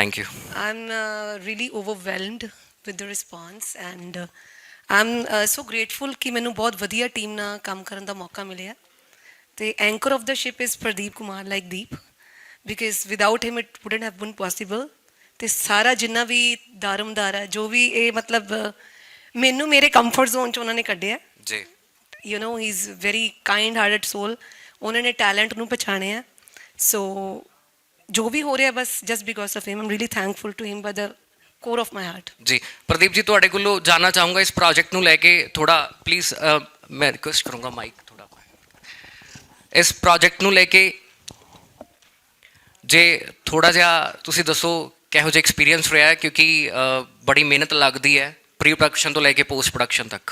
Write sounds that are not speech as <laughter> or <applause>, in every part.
Thank you I'm uh, really overwhelmed with the response and uh, I'm uh, so grateful ਕਿ ਮੈਨੂੰ ਬਹੁਤ ਵਧੀਆ team ਨਾਲ ਕੰਮ ਕਰਨ ਦਾ ਮੌਕਾ ਮਿਲਿਆ ਤੇ anchor of the ship is Pradeep Kumar like Deep because without him it wouldn't have been possible ਤੇ ਸਾਰਾ ਜਿੰਨਾ ਵੀ ਦਾਰਮਦਾਰ ਹੈ ਜੋ ਵੀ ਇਹ ਮਤਲਬ ਮੈਨੂੰ ਮੇਰੇ ਕੰਫਰਟ ਜ਼ੋਨ ਚ ਉਹਨਾਂ ਨੇ ਕੱਢਿਆ ਜੀ you know he is very kind hearted soul ਉਹਨਾਂ ਨੇ ਟੈਲੈਂਟ ਨੂੰ ਪਛਾਣਿਆ ਸੋ ਜੋ ਵੀ ਹੋ ਰਿਹਾ ਬਸ just because of him I'm really thankful to him by the core of my heart ਜੀ ਪ੍ਰਦੀਪ ਜੀ ਤੁਹਾਡੇ ਕੋਲੋਂ ਜਾਨਣਾ ਚਾਹੂੰਗਾ ਇਸ ਪ੍ਰੋਜੈਕਟ ਨੂੰ ਲੈ ਕੇ। ਥੋੜਾ ਪਲੀਜ਼ ਮੈਂ ਰਿਕੁਐਸਟ ਕਰੂੰਗਾ ਮਾਈਕ ਥੋੜਾ ਇਸ ਪ੍ਰੋਜੈਕਟ ਨੂੰ ਲੈ ਕੇ ਜੇ ਥੋੜਾ ਜਿਹਾ ਤੁਸੀਂ ਦੱਸੋ ਕਿਹੋ ਜਿਹਾ ਐਕਸਪੀਰੀਅੰਸ ਰਿਹਾ ਹੈ ਕਿਉਂਕਿ ਬੜੀ ਮਿਹਨਤ ਲੱਗਦੀ ਹੈ ਪ੍ਰੀ ਪ੍ਰੋਡਕਸ਼ਨ ਤੋਂ ਲੈ ਕੇ ਪੋਸਟ ਪ੍ਰੋਡਕਸ਼ਨ ਤੱਕ।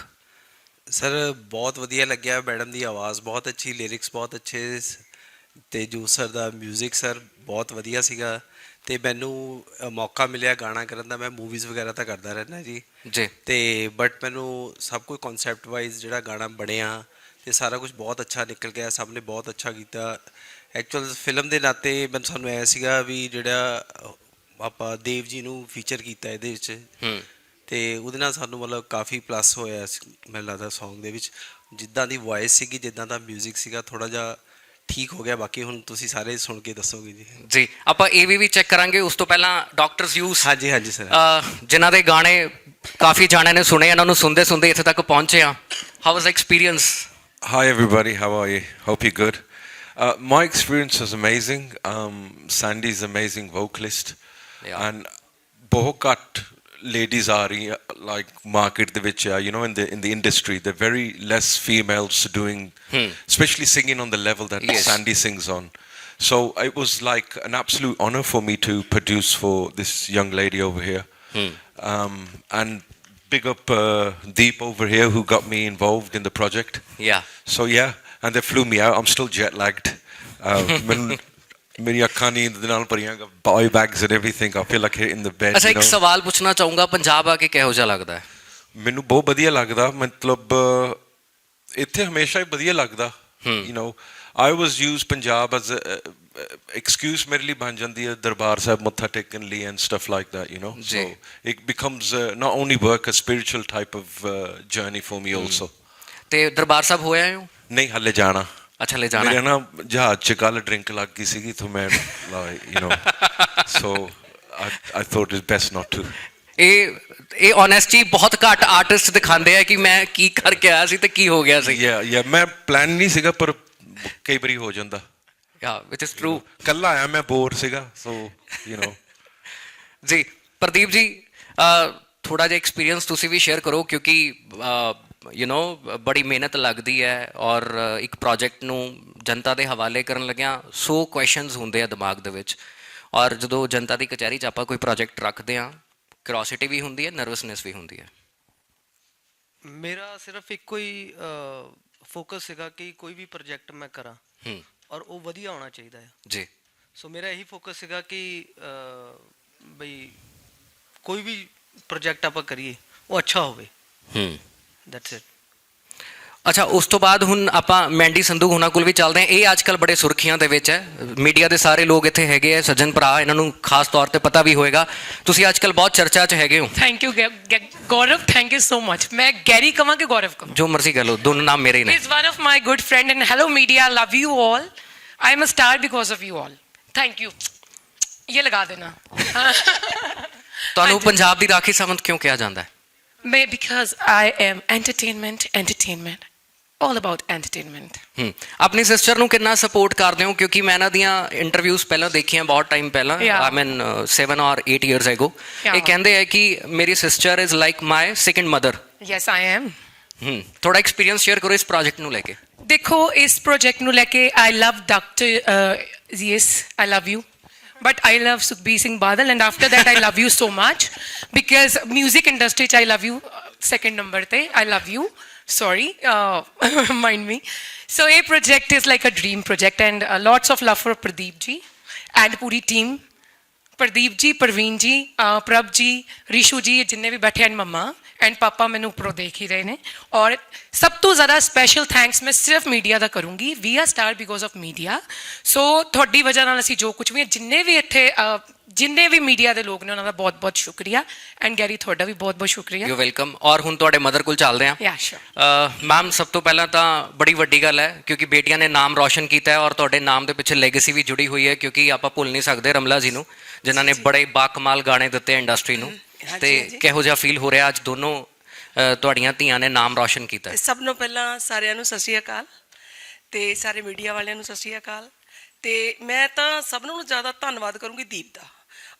ਸਰ ਬਹੁਤ ਵਧੀਆ ਲੱਗਿਆ ਮੈਡਮ ਦੀ ਆਵਾਜ਼ ਬਹੁਤ ਅੱਛੀ ਲਿਰਿਕਸ ਬਹੁਤ ਅੱਛੇ ਤੇ ਜੂ ਸਰ ਦਾ 뮤직 ਸਰ ਬਹੁਤ ਵਧੀਆ ਸੀਗਾ ਤੇ ਮੈਨੂੰ ਅ, ਮੌਕਾ ਮਿਲਿਆ ਗਾਣਾ ਕਰਨ ਦਾ ਮੈਂ ਮੂਵੀਜ਼ ਵਗੈਰਾ ਤਾਂ ਕਰਦਾ ਰਹਿੰਦਾ ਜੀ ਜੀ ਤੇ ਬਟ ਮੈਨੂੰ ਸਭ ਕੁਝ ਕਨਸੈਪਟ ਵਾਈਜ਼ ਜਿਹੜਾ ਗਾਣਾ ਬਣਿਆ ਤੇ ਸਾਰਾ ਕੁਝ ਬਹੁਤ ਅੱਛਾ ਨਿਕਲ ਗਿਆ ਸਭ ਨੇ ਬਹੁਤ ਅੱਛਾ ਕੀਤਾ ਐਕਚੁਅਲ ਫਿਲਮ ਦੇ ਨਾਤੇ ਮੈਨੂੰ ਸਾਨੂੰ ਐ ਸੀਗਾ ਵੀ ਜਿਹੜਾ ਅ, ਆਪਾਂ ਦੇਵ ਜੀ ਨੂੰ ਫੀਚਰ ਕੀਤਾ ਇਹਦੇ ਵਿੱਚ ਹੂੰ ਤੇ ਉਹਦੇ ਨਾਲ ਸਾਨੂੰ ਮਤਲਬ ਕਾਫੀ ਪਲੱਸ ਹੋਇਆ ਸੀ, ਮੈਨੂੰ ਲੱਗਦਾ Song ਦੇ ਵਿੱਚ ਜਿੱਦਾਂ ਦੀ ਵੌਇਸ ਸੀਗੀ ਜਿੱਦਾਂ ਦਾ 뮤직 ਸੀਗਾ ਥੋੜਾ ਜਿਹਾ ਠੀਕ ਹੋ ਗਿਆ ਬਾਕੀ ਹੁਣ ਤੁਸੀਂ ਸਾਰੇ ਸੁਣ ਕੇ ਦੱਸੋਗੇ ਜੀ ਜੀ ਆਪਾਂ ਏਵੀ ਵੀ ਚੈੱਕ ਕਰਾਂਗੇ ਉਸ ਤੋਂ ਪਹਿਲਾਂ ਡਾਕਟਰਸ ਯੂਸ ਹਾਂਜੀ ਹਾਂਜੀ ਸਰ ਜਿਨ੍ਹਾਂ ਦੇ ਗਾਣੇ ਕਾਫੀ ਜਾਣਿਆਂ ਨੇ ਸੁਣੇ ਇਹਨਾਂ ਨੂੰ ਸੁਣਦੇ ਸੁਣਦੇ ਇੱਥੇ ਤੱਕ ਪਹੁੰਚੇ ਆ how was experience everybody. How are you? Hope you're good. Uh, my experience was amazing. Um, Sandy's amazing vocalist, Yeah. and ਬਹੁਤ ਘੱਟ ladies are like market the which are you know in the in the industry they're very less females doing hmm. especially singing on the level that yes. sandy sings on so it was like an absolute honor for me to produce for this young lady over here hmm. um, and big up uh, deep over here who got me involved in the project yeah so yeah and they flew me out i'm still jet lagged uh, <laughs> ਮੇਰੀ ਅੱਖਾਂ ਨੀਂਦ ਦੇ ਨਾਲ ਭਰੀਆਂ ਬਾਈ bags and everything I feel like in the bed. ਅੱਛਾ ਇੱਕ. ਸਵਾਲ ਪੁੱਛਣਾ ਚਾਹੂੰਗਾ ਪੰਜਾਬ ਆ ਕੇ ਕਿਹੋ ਜਿਹਾ ਲੱਗਦਾ? ਹੈ ਮੈਨੂੰ ਬਹੁਤ ਵਧੀਆ ਲੱਗਦਾ ਮਤਲਬ ਇੱਥੇ ਹਮੇਸ਼ਾ ਹੀ ਵਧੀਆ ਲੱਗਦਾ you know I was use Punjab as excuse ਮੇਰੇ ਲਈ ਬਣ ਜਾਂਦੀ ਹੈ ਦਰਬਾਰ ਸਾਹਿਬ ਮੱਥਾ ਟੇਕਣ ਲਈ and stuff like that you know. ਜੀ। so it becomes uh, not only work a spiritual type of uh, journey for me also. ਤੇ ਦਰਬਾਰ ਸਾਹਿਬ ਹੋਇਆ ਹੋ ਨਹੀਂ ਹੱਲੇ ਜਾਣਾ। ਅੱਛਾ ਲੈ ਜਾਣਾ ਮੇਰੇ ਹੈ। ਨਾ ਜਹਾਜ਼ ਚ ਕੱਲ ਡਰਿੰਕ ਲੱਗ ਗਈ ਸੀਗੀ ਤਾਂ ਮੈਂ you know so I I thought it best not to ਇਹ ਇਹ ਓਨੈਸਟੀ ਬਹੁਤ ਘੱਟ ਆਰਟਿਸਟ ਦਿਖਾਉਂਦੇ ਆ ਕਿ ਮੈਂ ਕੀ ਕਰਕੇ ਆਇਆ ਸੀ ਤੇ ਕੀ ਹੋ ਗਿਆ ਸੀ ਯਾ ਯਾ ਮੈਂ ਪਲਾਨ ਨਹੀਂ ਸੀਗਾ ਪਰ ਕਈ ਵਾਰੀ ਹੋ ਜਾਂਦਾ ਯਾ ਵਿਚ ਇਜ਼ ਟਰੂ ਕੱਲਾ ਆਇਆ ਮੈਂ ਬੋਰ ਸੀਗਾ ਸੋ ਯੂ نو ਜੀ ਪ੍ਰਦੀਪ ਜੀ ਥੋੜਾ ਜਿਹਾ ਐਕਸਪੀਰੀਅੰਸ ਤੁਸੀਂ ਵੀ ਸ਼ੇਅਰ ਕਰੋ ਕਿਉਂਕਿ ਯੂ نو ਬੜੀ ਮਿਹਨਤ ਲੱਗਦੀ ਹੈ ਔਰ ਇੱਕ ਪ੍ਰੋਜੈਕਟ ਨੂੰ ਜਨਤਾ ਦੇ ਹਵਾਲੇ ਕਰਨ ਲੱਗਿਆਂ 100 ਕੁਐਸਚਨਸ ਹੁੰਦੇ ਆ ਦਿਮਾਗ ਦੇ ਵਿੱਚ। ਔਰ ਜਦੋਂ ਜਨਤਾ ਦੀ ਕਚਹਿਰੀ 'ਚ ਆਪਾਂ ਕੋਈ ਪ੍ਰੋਜੈਕਟ ਰੱਖਦੇ ਆ ਕਿਉਰਿਓਸਿਟੀ ਵੀ ਹੁੰਦੀ ਹੈ ਨਰਵਸਨੈਸ ਵੀ ਹੁੰਦੀ ਹੈ। ਮੇਰਾ ਸਿਰਫ ਇੱਕੋ ਹੀ ਫੋਕਸ ਸੀਗਾ ਕਿ ਕੋਈ ਵੀ ਪ੍ਰੋਜੈਕਟ ਮੈਂ ਕਰਾਂ ਹੂੰ। ਔਰ ਉਹ ਵਧੀਆ ਹੋਣਾ ਚਾਹੀਦਾ ਹੈ। ਜੀ। ਸੋ ਮੇਰਾ ਇਹੀ ਫੋਕਸ ਸੀਗਾ ਕਿ ਬਈ ਕੋਈ ਵੀ ਪ੍ਰੋਜੈਕਟ ਆਪਾਂ ਕਰੀਏ ਉਹ ਅੱਛਾ ਹੋਵੇ। ਹੂੰ। ਦੈਟਸ ਇਟ ਅੱਛਾ ਉਸ ਤੋਂ ਬਾਅਦ ਹੁਣ ਆਪਾਂ ਮੈਂਡੀ ਸੰਧੂ ਹੁਣਾਂ ਕੋਲ ਵੀ ਚੱਲਦੇ ਆ ਇਹ ਅੱਜ ਕੱਲ ਬੜੇ ਸੁਰਖੀਆਂ ਦੇ ਵਿੱਚ ਹੈ। ਮੀਡੀਆ ਦੇ ਸਾਰੇ ਲੋਕ ਇੱਥੇ ਹੈਗੇ ਆ ਸੱਜਣ ਭਰਾ ਇਹਨਾਂ ਨੂੰ ਖਾਸ ਤੌਰ ਤੇ ਪਤਾ ਵੀ ਹੋਏਗਾ। ਤੁਸੀਂ ਅੱਜ ਕੱਲ ਬਹੁਤ ਚਰਚਾ 'ਚ ਹੈਗੇ ਹੋ। Thank you Gaurav thank you so much ਮੈਂ ਗੈਰੀ ਕਵਾਂ ਕਿ ਗੌਰਵ ਕਵਾਂ? ਜੋ ਮਰਜ਼ੀ ਕਰ ਲਓ ਦੋਨੋਂ ਨਾਮ ਮੇਰੇ ਨੇ। Is one of my good friend and hello media love you all I a star because of you all thank you ਇਹ ਲਗਾ ਦੇਣਾ ਤੁਹਾਨੂੰ ਪੰਜਾਬ ਦੀ ਰਾਖੀ ਸਮਝ ਕਿਉਂ ਕਿਹਾ ਜਾਂਦਾ ਹੈ? Because I am entertainment, entertainment, all about entertainment. ਹੂੰ ਆਪਣੀ ਸਿਸਟਰ ਨੂੰ ਕਿੰਨਾ ਸਪੋਰਟ ਕਰਦੇ ਹੋ ਕਿਉਂਕਿ ਮੈਂ ਇਹਨਾਂ ਦੀਆਂ ਇੰਟਰਵਿਊਜ਼ ਪਹਿਲਾਂ ਦੇਖੀਆਂ ਬਹੁਤ ਟਾਈਮ ਪਹਿਲਾਂ Yeah. ਆਈ ਮੀਨ 7 ਔਰ 8 ਇਅਰਸ ਐਗੋ Yeah. ਇਹ ਕਹਿੰਦੇ ਆ ਕਿ ਮੇਰੀ sister is like my second mother Yes, I am. ਹੂੰ ਥੋੜਾ ਐਕਸਪੀਰੀਅੰਸ ਸ਼ੇਅਰ ਕਰੋ ਇਸ ਪ੍ਰੋਜੈਕਟ ਨੂੰ ਲੈ ਕੇ ਦੇਖੋ ਇਸ ਪ੍ਰੋਜੈਕਟ ਨੂੰ ਲੈ ਕੇ I love doctor yes I love you but I love Sukhbir Singh Badal and after that I love you so much because music industry I love you uh, second number te I love you. Sorry uh, <laughs> mind me. So a project is like a dream project and uh, lots of love for Pradeep ji and puri team. Pradeep ji Parveen ji uh, Prab ji Rishu ji jinne bhi baithe and mamma and ਪਾਪਾ ਮੈਨੂੰ ਉੱਪਰੋਂ ਦੇਖ ਹੀ ਰਹੇ ਨੇ ਔਰ ਸਭ ਤੋਂ ਜ਼ਿਆਦਾ special thanks ਮੈਂ ਸਿਰਫ ਮੀਡੀਆ ਦਾ ਕਰੂੰਗੀ we are star because of media so ਤੁਹਾਡੀ ਵਜ੍ਹਾ ਨਾਲ ਅਸੀਂ ਜੋ ਕੁਝ ਵੀ ਜਿੰਨੇ ਵੀ ਇੱਥੇ ਜਿੰਨੇ ਵੀ ਮੀਡੀਆ ਦੇ ਲੋਕ ਨੇ ਉਹਨਾਂ ਦਾ ਬਹੁਤ-ਬਹੁਤ ਸ਼ੁਕਰੀਆ ਐਂਡ ਗੈਰੀ ਤੁਹਾਡਾ ਵੀ ਬਹੁਤ-ਬਹੁਤ ਸ਼ੁਕਰੀਆ ਯੂ ਵੈਲਕਮ ਔਰ ਹੁਣ ਤੁਹਾਡੇ ਮਦਰ ਕੋਲ ਚੱਲਦੇ ਹਾਂ Yeah, sure. ਮੈਮ ਸਭ ਤੋਂ ਪਹਿਲਾਂ ਤਾਂ ਬੜੀ ਵੱਡੀ ਗੱਲ ਹੈ ਕਿਉਂਕਿ ਬੇਟੀਆਂ ਨੇ ਨਾਮ ਰੌਸ਼ਨ ਕੀਤਾ ਹੈ ਔਰ ਤੁਹਾਡੇ ਨਾਮ ਦੇ ਪਿੱਛੇ ਲੈਗੇਸੀ ਵੀ ਜੁੜੀ ਹੋਈ ਹੈ ਕਿਉਂਕਿ ਆਪਾਂ ਭੁੱਲ ਨਹੀਂ ਸਕਦੇ ਰਮਲਾ ਜੀ ਨੂੰ ਜਿਨ੍ਹਾਂ ਨੇ ਬੜੇ ਬਾਕਮਾਲ ਗਾਣੇ ਦਿੱਤੇ ਇੰਡਸਟਰੀ ਨੂੰ ਤੇ ਕਿਹੋ ਜਿਹਾ ਫੀਲ ਹੋ ਰਿਹਾ ਅੱਜ ਦੋਨੋਂ ਤੁਹਾਡੀਆਂ ਧੀਆਂ ਨੇ ਨਾਮ ਰੌਸ਼ਨ ਕੀਤਾ? ਸਭ ਨੂੰ ਪਹਿਲਾਂ ਸਾਰਿਆਂ ਨੂੰ ਸਤਿ ਸ਼੍ਰੀ ਅਕਾਲ ਤੇ ਸਾਰੇ ਮੀਡੀਆ ਵਾਲਿਆਂ ਨੂੰ ਸਤਿ ਸ਼੍ਰੀ ਅਕਾਲ ਤੇ ਮੈਂ ਤਾਂ ਸਭ ਨਾਲੋਂ ਜ਼ਿਆਦਾ ਧੰਨਵਾਦ ਕਰੂੰਗੀ ਦੀਪ ਦਾ।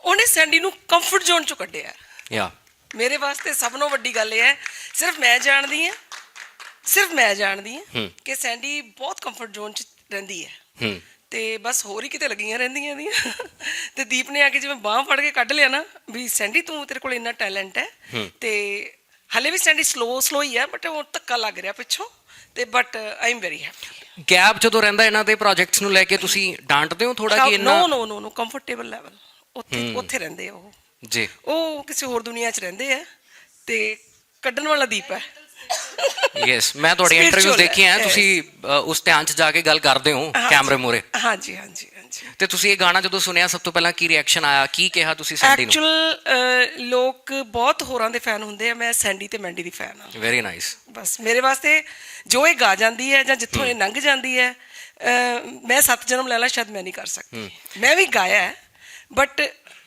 ਉਹਨੇ ਸੈਂਡੀ ਨੂੰ ਕੰਫਰਟ ਜ਼ੋਨ ਚੋਂ ਕੱਢਿਆ। ਯਾ। ਮੇਰੇ ਵਾਸਤੇ ਸਭ ਤੋਂ ਵੱਡੀ ਗੱਲ ਇਹ ਹੈ ਸਿਰਫ ਮੈਂ ਜਾਣਦੀ ਹਾਂ ਸਿਰਫ ਮੈਂ ਜਾਣਦੀ ਹਾਂ। ਕਿ ਸੈਂਡੀ ਬਹੁਤ ਕੰਫਰਟ ਜ਼ੋਨ 'ਚ ਰਹਿੰਦੀ ਹੈ। ਹੂੰ। ਤੇ ਬਸ ਹੋਰ ਹੀ ਕਿਤੇ ਲੱਗੀਆਂ ਰਹਿੰਦੀਆਂ ਦੀਆਂ ਤੇ ਦੀਪ ਨੇ ਆ ਕੇ ਜਿਵੇਂ ਬਾਹ ਫੜ ਕੇ ਕੱਢ ਲਿਆ ਨਾ ਵੀ ਸੈਂਡੀ ਤੂੰ ਤੇਰੇ ਕੋਲ ਇੰਨਾ ਟੈਲੈਂਟ ਹੈ ਤੇ ਹਲੇ ਵੀ ਸੈਂਡੀ ਸਲੋ ਸਲੋ ਹੀ ਹੈ ਬਟ ਉਹ ਧੱਕਾ ਲੱਗ ਰਿਹਾ ਪਿੱਛੋਂ ਤੇ but I am very happy gap ਜਦੋਂ ਰਹਿੰਦਾ ਇਹਨਾਂ ਦੇ ਪ੍ਰੋਜੈਕਟਸ ਨੂੰ ਲੈ ਕੇ ਤੁਸੀਂ ਡਾਂਟਦੇ ਹੋ ਥੋੜਾ ਕਿ ਇੰਨਾ? ਨੋ ਨੋ ਨੋ ਨੋ ਕੰਫਰਟੇਬਲ ਲੈਵਲ ਉੱਥੇ ਉੱਥੇ ਰਹਿੰਦੇ ਉਹ। ਜੀ। ਉਹ ਕਿਸੇ ਹੋਰ ਦੁਨੀਆ 'ਚ ਰਹਿੰਦੇ ਆ ਤੇ ਕੱਢਣ ਵਾਲਾ ਦੀਪ ਹੈ। ਯੈਸ ਮੈਂ ਤੁਹਾਡੀ Spiritual ਇੰਟਰਵਿਊ ਹੈ, ਦੇਖੀ ਹੈ yes. ਤੁਸੀਂ ਅ, ਉਸ ਧਿਆਨ 'ਚ ਜਾ ਕੇ ਗੱਲ ਕਰਦੇ ਹੋ। ਕੈਮਰੇ ਮੂਹਰੇ। ਹਾਂਜੀ ਹਾਂਜੀ ਹਾਂਜੀ। ਤੇ ਤੁਸੀਂ ਇਹ ਗਾਣਾ ਜਦੋਂ ਸੁਣਿਆ ਸਭ ਤੋਂ ਪਹਿਲਾਂ ਕੀ ਰਿਐਕਸ਼ਨ ਆਇਆ? ਕੀ ਕਿਹਾ ਤੁਸੀਂ ਸੈਂਡੀ ਨੂੰ? ਐਕਚੁਅਲ ਲੋਕ ਬਹੁਤ ਹੋਰਾਂ ਦੇ ਫੈਨ ਹੁੰਦੇ ਆ ਮੈਂ ਸੈਂਡੀ ਤੇ ਮੈਂਡੀ ਦੀ ਫੈਨ ਆ ਵੈਰੀ ਨਾਈਸ ਬਸ ਮੇਰੇ ਵਾਸਤੇ ਜੋ ਇਹ ਗਾ ਜਾਂਦੀ ਹੈ ਜਾਂ ਜਿੱਥੋਂ ਇਹ ਲੰਘ ਜਾਂਦੀ ਹੈ ਅਹ, ਮੈਂ ਸੱਤ ਜਨਮ ਲੈ ਲਾ ਸ਼ਾਇਦ ਮੈਂ ਨਹੀਂ ਕਰ ਸਕਦੀ। ਮੈਂ ਵੀ ਗਾਇਆ ਹੈ ਬਟ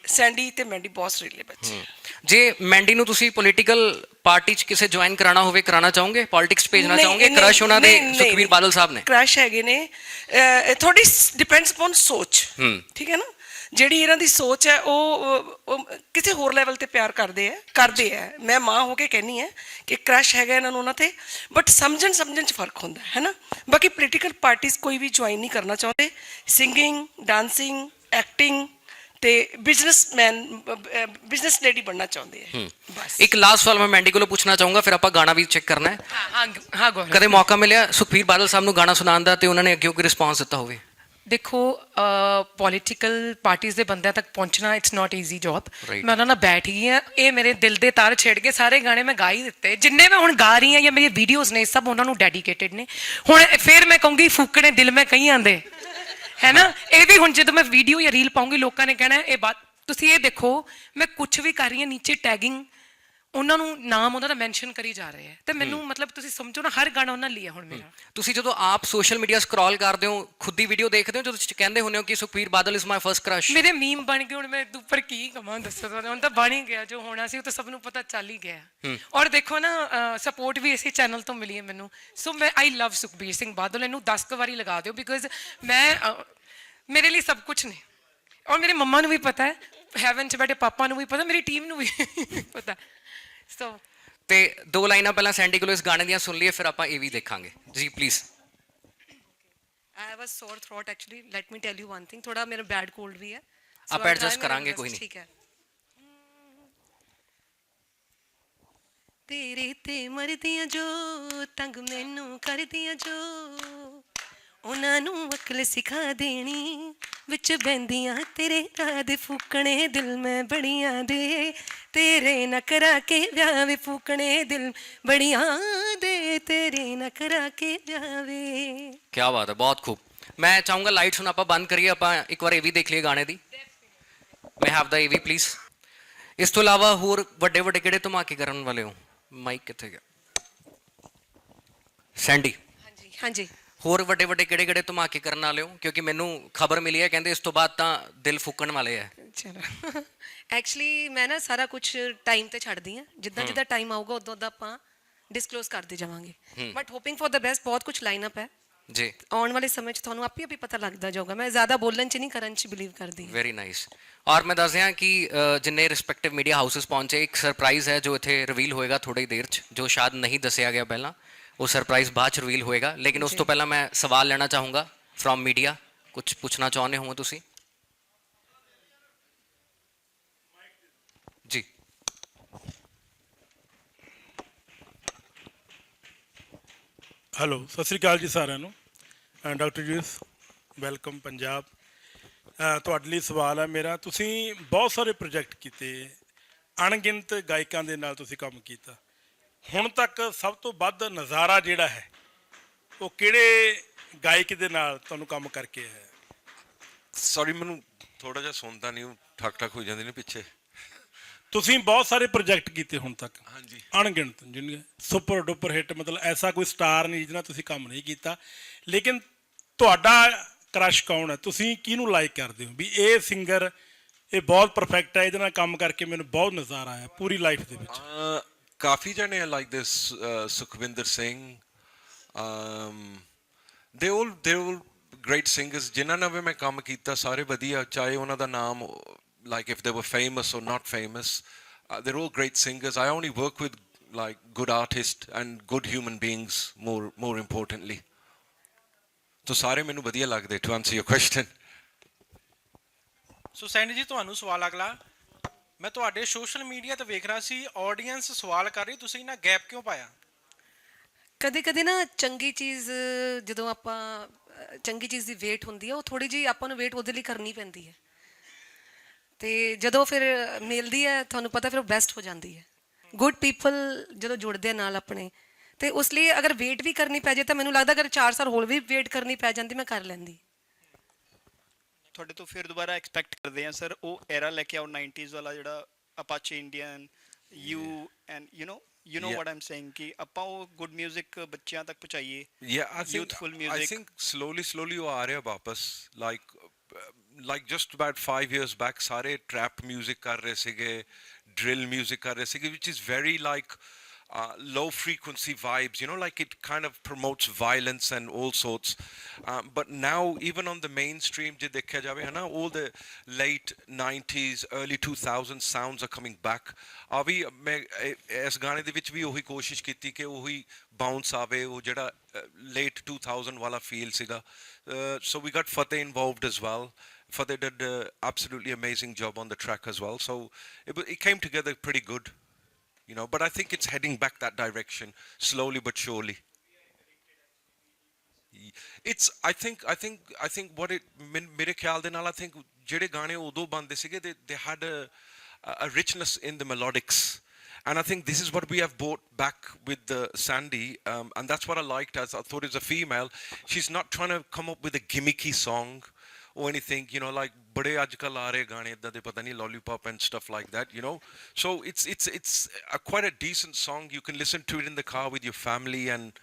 ਸੈਂਡੀ ਤੇ ਮੈਂਡੀ ਬਹੁਤ ਸੁਰੀਲੇ ਬੱਚੇ। ਜੇ ਮੈਂਡੀ ਨੂੰ ਤੁਸੀਂ ਪੋਲੀਟੀਕਲ ਪਾਰਟੀ 'ਚ ਕਿਸੇ ਜੁਆਇਨ ਕਰਾਣਾ ਹੋਵੇ ਕਰਾਣਾ ਚਾਹੋਗੇ? ਪੋਲਿਟਿਕਸ ਭੇਜਣਾ ਨਹੀਂ, ਚਾਹੋਗੇ? ਨਹੀਂ, ਕ੍ਰਸ਼ ਉਹਨਾਂ ਦੇ ਨਹੀਂ, ਬਾਦਲ ਸਾਹਿਬ ਨੇ? ਕ੍ਰਸ਼ ਹੈਗੇ ਨੇ। ਅਹ, ਥੋੜੀ ਡਿਪੈਂਡਸ ਅਪਨ ਸੋਚ। ਹੂੰ। ਠੀਕ ਹੈ ਨਾ? ਜਿਹੜੀ ਇਹਨਾਂ ਦੀ ਸੋਚ ਹੈ ਉਹ ਉਹ- ਉਹ ਕਿਸੇ ਹੋਰ ਲੈਵਲ ਤੇ ਪਿਆਰ ਕਰਦੇ ਆ ਕਰਦੇ ਆ ਮੈਂ ਮਾਂ ਹੋ ਕੇ ਕਹਿਨੀ ਹੈ ਕਿ ਕ੍ਰਸ਼ ਹੈਗਾ ਇਹਨਾਂ ਨੂੰ ਉਹਨਾਂ ਤੇ ਬਟ ਸਮਝਣ ਸਮਝਣ ਚ ਫ਼ਰਕ ਹੁੰਦਾ ਹੈ ਨਾ? ਬਾਕੀ ਪੋਲੀਟੀਕਲ ਪਾਰਟੀਆਂ ਕੋਈ ਵੀ ਜੁਆਇਨ ਨਹੀਂ ਕਰਨਾ ਚਾਹੁੰਦੇ। ਸਿੰਗਿੰਗ ਡਾਂਸਿੰਗ ਐਕਟਿੰਗ ਤੇ ਬਿਜ਼ਨਸਮੈਨ ਬਿਜ਼ਨਸ ਲੇਡੀ ਬਣਨਾ ਚਾਹੁੰਦੇ ਆ। ਬਸ। ਇੱਕ ਲਾਸਟ ਸਵਾਲ ਮੈਂ ਮੈਂਡੀ ਕੋਲੋਂ ਪੁੱਛਣਾ ਚਾਹੂੰਗਾ ਫਿਰ ਆਪਾਂ ਗਾਣਾ ਵੀ ਚੈੱਕ ਕਰਨਾ ਹੈ। ਹਾਂ ਹਾਂ ਹਾਂ ਗੌਰਵ ਕਦੇ ਮੌਕਾ ਮਿਲਿਆ ਸੁਖਵੀਰ ਬਾਦਲ ਸਾਹਿਬ ਨੂੰ ਗਾਣਾ ਸੁਣਾਉਣ ਦਾ ਤੇ ਉਹਨਾਂ ਨੇ ਅੱਗੇ ਕੋਈ ਰਿਸਪਾਂਸ ਦਿੱਤਾ ਹੋਵੇ? ਦੇਖੋ ਪੋਲਿਟੀਕਲ ਪਾਰਟੀਆਂ ਦੇ ਬੰਦਿਆਂ ਤੱਕ ਪਹੁੰਚਣਾ ਇਟਸ ਨਾਟ ਈਜ਼ੀ ਜੌਬ. ਮੈਂ ਉਹਨਾਂ ਨਾਲ ਬੈਠ ਗਈ ਆ ਇਹ ਮੇਰੇ ਦਿਲ ਦੇ ਤਾਰ ਛੇੜ ਕੇ ਸਾਰੇ ਗਾਣੇ ਮੈਂ ਗਾ ਹੀ ਦਿੱਤੇ। ਜਿੰਨੇ ਮੈਂ ਹੁਣ ਗਾ ਰਹੀ ਆ ਜਾਂ ਮੇਰੀ ਵੀਡੀਓਜ਼ ਨੇ ਸਭ ਉਹਨਾਂ ਨੂੰ ਡੈਡੀਕੇਟਿਡ ਨੇ। ਹੁਣ ਫਿਰ ਮੈਂ ਕਹੂੰਗੀ ਫੂਕਣੇ ਦਿਲ ਮੈਂ ਕਹੀ ਆਂਦੇ। ਹੈ ਨਾ? ਇਹ ਵੀ ਹੁਣ ਜਦੋਂ ਮੈਂ ਵੀਡੀਓ ਜਾਂ ਰੀਲ ਪਾਉਂਗੀ, ਲੋਕਾਂ ਨੇ ਕਹਿਣਾ, ਇਹ ਬਾਤ, ਤੁਸੀਂ ਇਹ ਦੇਖੋ, ਮੈਂ ਕੁਝ ਵੀ ਕਰ ਰਹੀ ਹਾਂ, ਨੀਚੇ ਟੈਗਿੰਗ ਉਹਨਾਂ ਨੂੰ ਨਾਮ ਉਹਨਾਂ ਦਾ ਮੈਂਸ਼ਨ ਕਰੀ ਜਾ ਰਹੇ ਹੈ। ਤੇ ਮੈਨੂੰ ਮਤਲਬ ਤੁਸੀਂ ਸਮਝੋ ਨਾ ਹਰ ਗਾਣਾ ਉਹਨਾਂ ਲਈ ਹੈ ਹੁਣ ਮੇਰਾ। ਤੁਸੀਂ ਜਦੋਂ ਆਪ ਸੋਸ਼ਲ ਮੀਡੀਆ ਸਕਰੋਲ ਕਰਦੇ ਹੋ ਖੁਦ ਦੀ ਵੀਡੀਓ ਦੇਖਦੇ ਹੋ ਜਦੋਂ ਤੁਸੀਂ ਕਹਿੰਦੇ ਹੁੰਦੇ ਹੋ ਕਿ Sukhvir Badal is my first crush ਮੇਰੇ ਮੀਮ ਬਣ ਗਏ ਹੁਣ ਮੈਂ ਇਹਦੇ ਉੱਪਰ ਕੀ ਕਮਾਂ ਦੱਸੋ ਤੁਹਾਨੂੰ ਹੁਣ ਤਾਂ ਬਣ ਹੀ ਗਿਆ ਜੋ ਹੋਣਾ ਸੀ ਉਹ ਤਾਂ ਸਭ ਨੂੰ ਪਤਾ ਚੱਲ ਹੀ ਗਿਆ। ਔਰ ਦੇਖੋ ਨਾ ਸਪੋਰਟ ਵੀ ਇਸੇ ਚੈਨਲ ਤੋਂ ਮਿਲੀ ਹੈ ਮੈਨੂੰ। ਸੋ ਮੈਂ ਆਈ ਲਵ ਸੁਖਬੀਰ ਸਿੰਘ ਬਾਦਲ ਇਹਨੂੰ 10 ਕੁ ਵਾਰੀ ਲਗਾ ਦਿਓ ਬਿਕੋਜ਼ ਮੈਂ ਅਹ, ਮੇਰੇ ਲਈ ਸਭ ਕੁਝ ਨੇ। ਔਰ ਮੇਰੇ ਮੰਮਾ ਨੂੰ ਵੀ ਪਤਾ ਹੈ ਹੈਵਨ 'ਚ ਬੈਠੇ ਪਾਪਾ ਨੂੰ ਵੀ ਪਤਾ ਮੇਰੀ ਟੀਮ ਨੂੰ ਵੀ ਪਤਾ। ਸੋ ਤੇ ਦੋ ਲਾਈਨਾਂ ਪਹਿਲਾਂ ਸੈਂਡੀ ਕੋਲੋਂ ਇਸ ਗਾਣੇ ਦੀਆਂ ਸੁਣ ਲਈਏ ਫਿਰ ਆਪਾਂ ਇਹ ਵੀ ਦੇਖਾਂਗੇ ਜੀ please I have a sore throat actually. Let me tell you one thing. थोड़ा मेरा bad cold भी है. So आप I'll adjust try my करांगे, best, कोई नहीं। ठीक है. ਤੇਰੇ ਤੇ ਮਰਦੀਆਂ ਜੋ ਤੰਗ ਮੈਨੂੰ ਕਰਦੀਆਂ ਜੋ ਉਹਨਾਂ ਨੂੰ ਅਕਲ ਸਿਖਾ ਦੇਣੀ ਵਿੱਚ ਬੈੰਦੀਆਂ ਤੇਰੇ ਰਾਹ ਦੇ ਫੂਕਣੇ ਦਿਲ ਮੈਂ ਬੜੀਆਂ ਦੇ ਤੇਰੇ ਨਾ ਕਰਾ ਕੇ ਵਿਆਹ ਵੇ ਫੂਕਣੇ ਦਿਲ ਬੜੀਆਂ ਦੇ ਤੇਰੇ ਨਾ ਕਰਾ ਕੇ ਜਾਵੇ ਕੀ ਬਾਤ ਹੈ ਬਹੁਤ ਖੂਬ। ਮੈਂ ਚਾਹੂੰਗਾ ਲਾਈਟਸ ਹੁਣ ਆਪਾਂ ਬੰਦ ਕਰੀਏ ਆਪਾਂ ਇੱਕ ਵਾਰ ਇਹ ਵੀ ਦੇਖ ਲਈਏ ਗਾਣੇ ਦੀ। ਮੈਂ ਹੈਵ ਦਾ ਇਹ ਵੀ ਪਲੀਜ਼ ਇਸ ਤੋਂ ਇਲਾਵਾ ਹੋਰ ਵੱਡੇ ਵੱਡੇ ਕਿਹੜੇ ਧਮਾਕੇ ਕਰਨ ਵਾਲੇ ਹੋ? ਮਾਈਕ ਕਿੱਥੇ ਗਿਆ? ਸੈਂਡੀ ਹਾਂਜੀ ਹਾਂਜੀ। ਹੋਰ ਵੱਡੇ ਵੱਡੇ ਕਿਹੜੇ ਕਿਹੜੇ ਧਮਾਕੇ ਕਰਨ ਵਾਲੇ ਹੋ? ਕਿਉਂਕਿ ਮੈਨੂੰ ਖਬਰ ਮਿਲੀ ਹੈ ਕਹਿੰਦੇ ਇਸ ਤੋਂ ਬਾਅਦ ਤਾਂ ਦਿਲ ਫੂਕਣ ਵਾਲੇ ਆ। ਚਲੋ। ਐਕਚੁਅਲੀ ਮੈਂ ਨਾ ਸਾਰਾ ਕੁਝ ਟਾਈਮ ਤੇ ਛੱਡਦੀ ਆ ਜਿੱਦਾਂ ਜਿੱਦਾਂ ਟਾਈਮ ਆਊਗਾ ਉਦੋਂ ਉਦੋਂ ਆਪਾਂ ਡਿਸਕਲੋਜ਼ ਕਰਦੇ ਜਾਵਾਂਗੇ। But hoping for the best ਬਹੁਤ ਕੁਝ ਲਾਈਨ ਅਪ ਹੈ। ਜੀ। ਆਉਣ ਵਾਲੇ ਸਮੇਂ 'ਚ ਤੁਹਾਨੂੰ ਆਪੇ ਆਪੇ ਪਤਾ ਲੱਗਦਾ ਜਾਊਗਾ। ਮੈਂ ਜ਼ਿਆਦਾ ਬੋਲਣ 'ਚ ਨਹੀਂ ਕਰਨ 'ਚ ਬਿਲੀਵ ਕਰਦੀ ਵੈਰੀ ਨਾਈਸ ਔਰ ਮੈਂ ਦੱਸ ਦਿਆਂ ਕਿ ਜਿੰਨੇ ਰਿਸਪੈਕਟਿਵ ਮੀਡੀਆ ਹਾਊਸਸ ਪਹੁੰਚੇ ਇੱਕ ਸਰਪ੍ਰਾਈਜ਼ ਹੈ ਜੋ ਇੱਥੇ ਰਿਵੀਲ ਹੋਏਗਾ ਥੋੜੀ ਦੇਰ ਚ ਜੋ ਸ਼ਾਇਦ ਨਹੀਂ ਦੱਸਿਆ ਗਿਆ ਪਹਿਲਾਂ। ਉਹ ਸਰਪ੍ਰਾਈਜ਼ ਬਾਅਦ ਚ ਰਿਵੀਲ ਹੋਏਗਾ ਲੇਕਿਨ ਉਸ ਤੋਂ ਪਹਿਲਾਂ ਮੈਂ ਸਵਾਲ ਲੈਣਾ ਚਾਹੂੰਗਾ ਫਰੋਮ ਮੀਡੀਆ ਕੁਝ ਪੁੱਛਣਾ ਚਾਹੁੰਦੇ ਹੋ ਤੁਸੀਂ ਜੀ ਹੈਲੋ ਸਤਿ ਸ੍ਰੀ ਅਕਾਲ ਜੀ ਸਾਰਿਆਂ ਨੂੰ ਡਾਕਟਰ ਜੀਸ ਵੈਲਕਮ ਪੰਜਾਬ ਤੁਹਾਡੇ ਲਈ ਸਵਾਲ ਹੈ ਮੇਰਾ ਤੁਸੀਂ ਬਹੁਤ ਸਾਰੇ ਪ੍ਰੋਜੈਕਟ ਕੀਤੇ ਅਣਗਿਣਤ ਗਾਇਕਾਂ ਦੇ ਨਾਲ ਤੁਸੀਂ ਕੰਮ ਕੀਤਾ ਹੁਣ ਤੱਕ ਸਭ ਤੋਂ ਵੱਧ ਨਜ਼ਾਰਾ ਜਿਹੜਾ ਹੈ ਉਹ ਕਿਹੜੇ ਗਾਇਕ ਦੇ ਨਾਲ ਤੁਹਾਨੂੰ ਕੰਮ ਕਰਕੇ ਹੈ ਸੌਰੀ ਮੈਨੂੰ ਥੋੜਾ ਜਿਹਾ ਸੁਣਦਾ ਨਹੀਂ ਠੱਕ ਠੱਕ ਹੋ ਜਾਂਦੇ ਨੇ ਪਿੱਛੇ। ਤੁਸੀਂ ਬਹੁਤ ਸਾਰੇ ਪ੍ਰੋਜੈਕਟ ਕੀਤੇ ਹੁਣ ਤੱਕ। ਹਾਂਜੀ। ਅਣਗਿਣਤ ਜਿੰਨੇ ਸੁਪਰ ਡੁਪਰ ਹਿੱਟ ਮਤਲਬ ਐਸਾ ਕੋਈ ਸਟਾਰ ਨਹੀਂ ਜਿਹਦੇ ਨਾਲ ਤੁਸੀਂ ਕੰਮ ਨਹੀਂ ਕੀਤਾ। ਲੇਕਿਨ ਤੁਹਾਡਾ ਕ੍ਰਸ਼ ਕੌਣ ਹੈ? ਤੁਸੀਂ ਕਿਹਨੂੰ ਲਾਈਕ ਕਰਦੇ ਹੋ? ਵੀ ਇਹ ਸਿੰਗਰ ਇਹ ਬਹੁਤ ਪਰਫੈਕਟ ਹੈ ਇਹਦੇ ਨਾਲ ਕੰਮ ਕਰਕੇ ਮੈਨੂੰ ਬਹੁਤ ਨਜ਼ਾਰਾ ਆਇਆ ਪੂਰੀ ਲਾਈਫ ਦੇ ਵਿੱਚ। ਕਾਫੀ ਜਣੇ ਆ like this Sukhwinder Singh um ਦੇ all they all great singers ਜਿਨ੍ਹਾਂ ਨਾਲ ਵੀ ਮੈਂ ਕੰਮ ਕੀਤਾ ਸਾਰੇ ਵਧੀਆ ਚਾਹੇ ਉਹਨਾਂ ਦਾ ਨਾਮ like if they were famous or not famous uh, they're all great singers I only work with like good artists and good human beings more more importantly ਤੋ ਸਾਰੇ ਮੈਨੂੰ ਵਧੀਆ ਲੱਗਦੇ to answer your question so Sandy ji ਤੁਹਾਨੂੰ ਸਵਾਲ ਅਗਲਾ ਮੈਂ ਤੁਹਾਡੇ ਸੋਸ਼ਲ ਮੀਡੀਆ ਤੇ ਵੇਖ ਰਿਹਾ ਸੀ ਆਡੀਅנס ਸਵਾਲ ਕਰ ਰਹੀ, ਤੁਸੀਂ ਇਹਨਾਂ ਗੈਪ ਕਿਉਂ ਪਾਇਆ? ਕਦੇ ਕਦੇ ਨਾ ਚੰਗੀ ਚੀਜ਼, ਜਦੋਂ ਆਪਾਂ, ਚੰਗੀ ਚੀਜ਼ ਦੀ ਵੇਟ ਹੁੰਦੀ ਹੈ ਉਹ ਥੋੜੀ ਜਿਹੀ ਆਪਾਂ ਨੂੰ ਵੇਟ ਉਹਦੇ ਲਈ ਕਰਨੀ ਪੈਂਦੀ ਹੈ। ਤੇ ਜਦੋਂ ਫਿਰ ਮਿਲਦੀ ਹੈ, ਤੁਹਾਨੂੰ ਪਤਾ ਫਿਰ ਉਹ ਬੈਸਟ ਹੋ ਜਾਂਦੀ ਹੈ। ਗੁੱਡ ਪੀਪਲ ਜਦੋਂ ਜੁੜਦੇ ਆ ਨਾਲ ਆਪਣੇ, ਤੇ ਉਸ ਲਈ ਅਗਰ ਵੇਟ ਵੀ ਕਰਨੀ ਪੈ ਜੇ ਤਾਂ ਮੈਨੂੰ ਲੱਗਦਾ ਅਗਰ 4 ਸਾਲ ਹੋਰ ਵੀ ਵੇਟ ਕਰਨੀ ਪੈ ਜਾਂਦੀ, ਮੈਂ ਕਰ ਲੈਂਦੀ। ਤੁਹਾਡੇ ਤੋਂ ਫਿਰ ਦੁਬਾਰਾ ਐਕਸਪੈਕਟ ਕਰਦੇ ਆ ਸਰ ਉਹ ਐਰਾ ਲੈ ਕੇ ਆਓ 90s ਵਾਲਾ ਜਿਹੜਾ Apache Indian you and you know you know Yeah. What am saying ਕਿ ਆਪਾਂ ਉਹ ਗੁੱਡ 뮤직 ਬੱਚਿਆਂ ਤੱਕ ਪਹੁੰਚਾਈਏ Yeah, I think Youthful I music. think slowly, slowly ਉਹ ਆ ਰਿਹਾ ਵਾਪਸ like uh, like just about 5 years back ਸਾਰੇ trap music ਕਰ ਰਹੇ ਸੀਗੇ drill music ਕਰ ਰਹੇ ਸੀਗੇ which is very like uh, low frequency vibes you know like it kind of promotes violence and all sorts um, but now even on the mainstream ਜੇ ਦੇਖਿਆ ਜਾਵੇ ਹਨਾ all the late 90s early 2000s sounds are coming back ਆ ਵੀ ਮੈਂ ਇਹ- ਇਸ ਗਾਣੇ ਦੇ ਵਿੱਚ ਵੀ ਉਹੀ ਕੋਸ਼ਿਸ਼ ਕੀਤੀ ਕਿ ਉਹੀ ਬਾਉਂਸ ਆਵੇ ਉਹ ਜਿਹੜਾ ਲੇਟ 2000 ਵਾਲਾ ਫੀਲ ਸੀਗਾ so we got Fateh involved as well Fateh did an absolutely amazing job on the track as well so it, wa- it came together pretty good you know but I think it's heading back that direction slowly but surely it's I think I think I think what it ਮੈਨ- ਮੇਰੇ ਖਿਆਲ ਦੇ ਨਾਲ I think ਜਿਹੜੇ ਗਾਣੇ ਉਦੋਂ ਬਣਦੇ ਸੀਗੇ they, they had a, a richness in the melodics and I think this is what we have brought back with the Sandy um, and that's what I liked as I thought as a female she's not trying to come up with a gimmicky song or anything you know like bade ajkal aa rahe gaane idda de pata nahi lollipop and stuff like that you know so it's it's it's a, quite a decent song you can listen to it in the car with your family and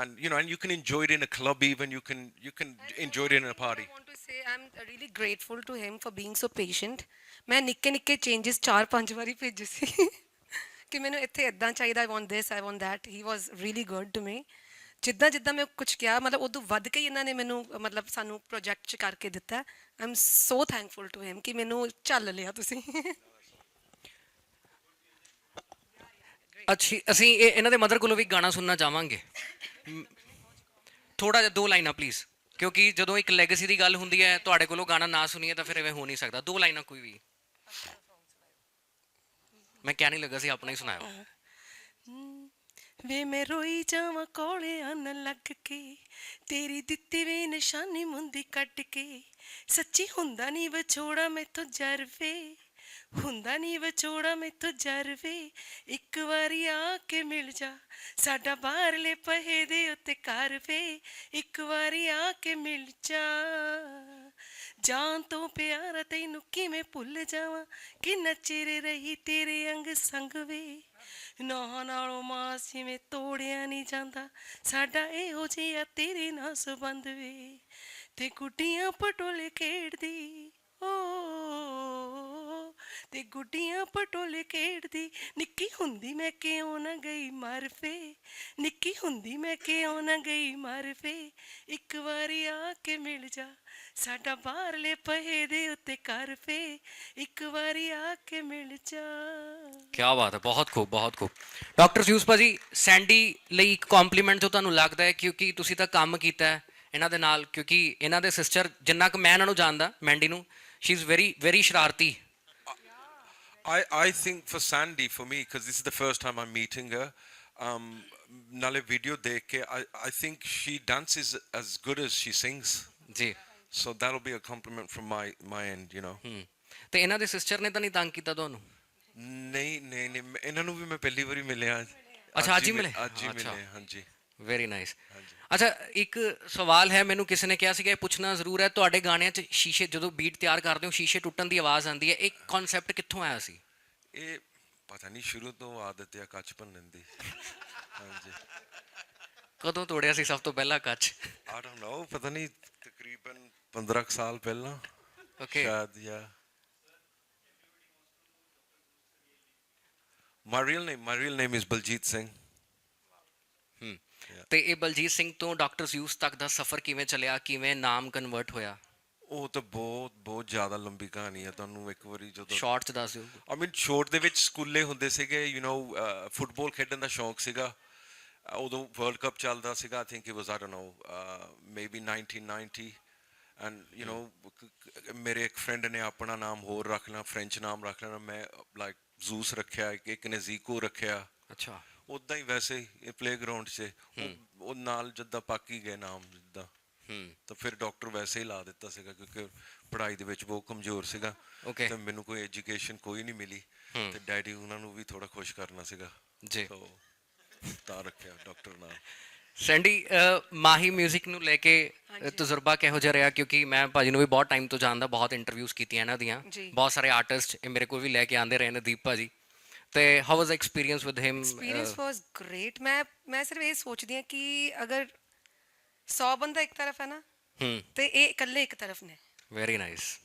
and you know and you can enjoy it in a club even you can you can and enjoy it in a party i want to say i'm really grateful to him for being so patient main nikke nikke changes 4 5 ਵਾਰੀ ਭੇਜੇ ਸੀ ਕਿ ਮੈਨੂੰ ਇੱਥੇ ਇਦਾਂ ਚਾਹੀਦਾ I want this. I want that. He was really good to me. ਜਿੱਦਾਂ ਜਿੱਦਾਂ ਮੈਂ ਕੁਝ ਕਿਹਾ ਮਤਲਬ ਉਦੋਂ ਵੱਧ ਕੇ ਹੀ ਇਹਨਾਂ ਨੇ ਮੈਨੂੰ ਮਤਲਬ ਸਾਨੂੰ ਪ੍ਰੋਜੈਕਟ ਚ ਕਰਕੇ ਦਿੱਤਾ। I am so thankful to him ਕਿ ਮੈਨੂੰ ਝੱਲ ਲਿਆ ਤੁਸੀਂ। ਅੱਛੀ ਅਸੀਂ ਇਹ ਇਹਨਾਂ ਦੇ ਮਦਰ ਕੋਲੋਂ ਵੀ ਗਾਣਾ ਸੁਣਨਾ ਚਾਹਾਂਗੇ। ਥੋੜਾ ਜਿਹਾ ਦੋ ਲਾਈਨਾਂ ਪਲੀਜ਼ ਕਿਉਂਕਿ ਜਦੋਂ ਇੱਕ ਲੈਗੇਸੀ ਦੀ ਗੱਲ ਹੁੰਦੀ ਹੈ ਤੁਹਾਡੇ ਕੋਲੋਂ ਗਾਣਾ ਨਾ ਸੁਣੀਏ ਤਾਂ ਫਿਰ ਐਵੇਂ ਹੋ ਨਹੀਂ ਸਕਦਾ। ਦੋ ਲਾਈਨਾਂ ਕੋਈ ਵੀ। ਮੈਂ ਕਹਿ ਨਹੀਂ ਲੱਗਾ ਸੀ ਆਪਣਾ ਹੀ ਸੁਣਾਇਓ। ਵੇ ਮੈਂ ਰੋਈ ਜਾਵਾਂ ਕੋਲੇ ਆਨ ਲੱਗ ਕੇ। ਤੇਰੀ ਦਿੱਤੀ ਵੀ ਨਿਸ਼ਾਨੀ ਮੁੰਦੀ ਕੱਟ ਕੇ। ਸੱਚੀ ਹੁੰਦਾ ਨਹੀਂ ਵਿਛੋੜਾ ਮੈਥੋਂ ਜਰਵੇ। ਹੁੰਦਾ ਨਹੀਂ ਵਿਛੋੜਾ ਮੈਥੋਂ ਜਰਵੇ। ਇੱਕ ਵਾਰੀ ਆ ਕੇ ਮਿਲ ਜਾ। ਸਾਡਾ ਬਾਹਰਲੇ ਪਹੇ ਦੇ ਉੱਤੇ ਘਰ ਵੇ। ਇੱਕ ਵਾਰੀ ਆ ਕੇ ਮਿਲ ਜਾ। ਜਾਨ ਤੋਂ ਪਿਆਰਾ ਤੈਨੂੰ ਕਿਵੇਂ ਭੁੱਲ ਜਾਵਾਂ? ਕਿੰਨਾ ਚਿਰ ਰਹੀ ਤੇਰੇ ਅੰਗ ਸੰਗ ਵੇ? ਨਾ ਨਾਲੋਂ ਮਾਸ ਜਿਵੇਂ ਤੋੜਿਆ ਨਹੀਂ ਜਾਂਦਾ। ਸਾਡਾ ਇਹੋ ਜਿਹਾ ਤੇਰੇ ਨਾਲ ਸੰਬੰਧ ਵੇ ਤੇ ਗੁੱਡੀਆਂ ਪਟੋਲੇ ਖੇਡਦੀ। ਓ, ਤੇ ਗੁੱਡੀਆਂ ਪਟੋਲੇ ਖੇਡਦੀ। ਨਿੱਕੀ ਹੁੰਦੀ ਮੈਂ ਕਿਉਂ ਨਾ ਗਈ ਮਰ ਫੇ? ਨਿੱਕੀ ਹੁੰਦੀ ਮੈਂ ਕਿਉਂ ਨਾ ਗਈ ਮਰ ਫੇ? ਇੱਕ ਵਾਰੀ ਆ ਕੇ ਮਿਲ ਜਾ। ਸਾਡਾ ਬਾਹਰਲੇ ਪਹੇ ਦੇ ਉੱਤੇ ਕਰ ਫੇ ਇੱਕ ਵਾਰੀ ਆ ਕੇ ਮਿਲ ਜਾ। ਕੀ ਬਾਤ ਹੈ ਬਹੁਤ ਖੂਬ ਬਹੁਤ ਖੂਬ। ਡਾਕਟਰ ਫਿਊਸ ਭਾਜੀ ਸੈਂਡੀ ਲਈ ਇੱਕ ਕੰਪਲੀਮੈਂਟ ਜੋ ਤੁਹਾਨੂੰ ਲੱਗਦਾ ਹੈ ਕਿਉਂਕਿ ਤੁਸੀਂ ਤਾਂ ਕੰਮ ਕੀਤਾ ਹੈ ਇਹਨਾਂ ਦੇ ਨਾਲ ਕਿਉਂਕਿ ਇਹਨਾਂ ਦੇ ਸਿਸਟਰ ਜਿੰਨਾ ਕੁ ਮੈਂ ਇਹਨਾਂ ਨੂੰ ਜਾਣਦਾ ਮੈਂਡੀ ਨੂੰ ਸ਼ੀ ਇਜ਼ ਵੈਰੀ ਵੈਰੀ ਸ਼ਰਾਰਤੀ। I, I think for Sandy, for me, because this is the first time I'm meeting her, um, ਨਾਲੇ video ਦੇਖ ਕੇ I, I think she dances as good as she sings. ਜੀ so that'll be a compliment from my my end you know. ਹੂੰ। ਤੇ ਇਹਨਾਂ ਦੇ sister ਨੇ ਤਾਂ ਨਹੀਂ ਤੰਗ ਕੀਤਾ ਤੁਹਾਨੂੰ? ਨਹੀਂ ਨਹੀਂ ਨਹੀਂ ਮੈਂ- ਇਹਨਾਂ ਨੂੰ ਵੀ ਮੈਂ ਪਹਿਲੀ ਵਾਰੀ ਮਿਲਿਆ। ਅੱਛਾ, ਅੱਜ ਹੀ ਮਿਲੇ? ਅੱਜ ਹੀ ਅੱਛਾ। ਮਿਲੇ ਹਾਂਜੀ। ਵੈਰੀ ਨਾਈਸ ਅੱਛਾ ਇੱਕ ਸਵਾਲ ਹੈ ਮੈਨੂੰ ਕਿਸੇ ਨੇ ਕਿਹਾ ਸੀਗਾ ਇਹ ਪੁੱਛਣਾ ਜ਼ਰੂਰ ਹੈ ਤੁਹਾਡੇ ਗਾਣਿਆਂ 'ਚ ਸ਼ੀਸ਼ੇ ਜਦੋਂ ਬੀਟ ਤਿਆਰ ਕਰਦੇ ਹੋ ਸ਼ੀਸ਼ੇ ਟੁੱਟਣ ਦੀ ਆਵਾਜ਼ ਆਉਂਦੀ ਹੈ ਇਹ ਕਨਸੈਪਟ ਕਿੱਥੋਂ ਆਇਆ ਸੀ? ਇਹ ਪਤਾ ਨਹੀਂ ਸ਼ੁਰੂ ਤੋਂ ਆਦਤ ਹੈ ਕੱਚ ਭੰਨਣ ਦੀ। ਹਾਂਜੀ। ਕਦੋਂ ਤੋੜਿਆ ਸੀ ਸਭ ਤੋਂ ਪਹਿਲਾਂ ਕੱਚ? I don't know ਪਤਾ ਨਹੀਂ ਤਕਰੀਬਨ 15 ਕੁ ਸਾਲ ਪਹਿਲਾਂ ਓਕੇ ਸ਼ਾਇਦ ਜਾਂ My real name my real name is Baljeet Singh. ਤੇ ਇਹ ਬਲਜੀਤ ਸਿੰਘ ਤੋਂ ਡਾਕਟਰ ਯੂਸ ਤੱਕ ਦਾ ਸਫ਼ਰ ਕਿਵੇਂ ਚੱਲਿਆ ਕਿਵੇਂ ਨਾਮ ਕਨਵਰਟ ਹੋਇਆ? ਉਹ ਤਾਂ ਬਹੁਤ ਬਹੁਤ ਜ਼ਿਆਦਾ ਲੰਬੀ ਕਹਾਣੀ ਹੈ ਤੁਹਾਨੂੰ ਇੱਕ ਵਾਰੀ ਜਦੋਂ ਸ਼ਾਰਟ 'ਚ ਦੱਸ ਦਿਓ। ਆਈ ਮੀਨ ਛੋਟ ਦੇ ਵਿੱਚ ਸਕੂਲੇ ਹੁੰਦੇ ਸੀਗੇ ਯੂ نو ਫੁੱਟਬਾਲ ਖੇਡਣ ਦਾ ਸ਼ੌਂਕ ਸੀਗਾ। ਅਹ ਉਦੋਂ ਵਰਲਡ ਕੱਪ ਚੱਲਦਾ ਸੀਗਾ I think it was I don't know maybe 1990 and you know ਮੇਰੇ ਇੱਕ ਫਰੈਂਡ ਨੇ ਆਪਣਾ ਨਾਮ ਹੋਰ ਰੱਖ ਲਿਆ ਫ੍ਰੈਂਚ ਨਾਮ ਰੱਖ ਲਿਆ ਮੈਂ ਲਾਈਕ ਜ਼ੂਸ ਰੱਖਿਆ ਇੱਕ- ਨੇ ਜ਼ੀਕੋ ਰੱਖਿਆ। ਅੱਛਾ। ਉਦਾਂ ਹੀ ਵੈਸੇ ਹੀ ਪਲੇਗਰਾਉਂਡ 'ਚ ਉਹ- ਨਾਲ ਜਿੱਦਾਂ ਪਾਕੀ ਗਏ ਨਾਮ ਜਿੱਦਾਂ। ਹੂੰ। ਤਾਂ ਫਿਰ ਡਾਕਟਰ ਵੈਸੇ ਹੀ ਲਾ ਦਿੱਤਾ ਸੀਗਾ ਕਿਉਂਕਿ ਪੜ੍ਹਾਈ ਦੇ ਵਿੱਚ ਬਹੁਤ ਕਮਜ਼ੋਰ ਸੀਗਾ. ਤੇ ਮੈਨੂੰ ਕੋਈ ਐਜੂਕੇਸ਼ਨ ਕੋਈ ਨਹੀਂ ਮਿਲੀ। ਤੇ ਡੈਡੀ ਉਹਨਾਂ ਨੂੰ ਵੀ ਥੋੜਾ ਖੁਸ਼ ਕਰਨਾ ਸੀਗਾ। ਜੀ। ਤਾਂ ਰੱਖਿਆ ਡਾਕਟਰ ਨਾਲ। ਸੈਂਡੀ ਮਾਹੀ 뮤직 ਨੂੰ ਲੈ ਕੇ ਤਜਰਬਾ ਕਿਹੋ ਜਿਹਾ ਰਿਹਾ? ਕਿਉਂਕਿ ਮੈਂ ਭਾਜੀ ਨੂੰ ਵੀ ਬਹੁਤ ਟਾਈਮ ਤੋਂ ਜਾਣਦਾ ਬਹੁਤ ਇੰਟਰਵਿਊਜ਼ ਕੀਤੀਆਂ ਇਹਨਾਂ ਦੀਆਂ। ਬਹੁਤ ਸਾਰੇ ਆਰਟਿਸਟ ਇਹ ਮੇਰੇ ਕੋਲ ਵੀ ਲੈ ਕੇ ਆਂਦੇ ਰਹੇ ਨੇ ਦੀਪ ਭਾਜੀ। ਤੇ how was experience with him experience was great ਮੈਂ ਮੈਂ ਸਿਰਫ ਇਹ ਸੋਚਦੀ ਹਾਂ ਕਿ ਅਗਰ 100 ਬੰਦਾ ਇੱਕ ਤਰਫ ਹੈ ਨਾ ਹੂੰ। ਤੇ ਇਹ ਇਕੱਲੇ ਇੱਕ ਤਰਫ ਨੇ। Very nice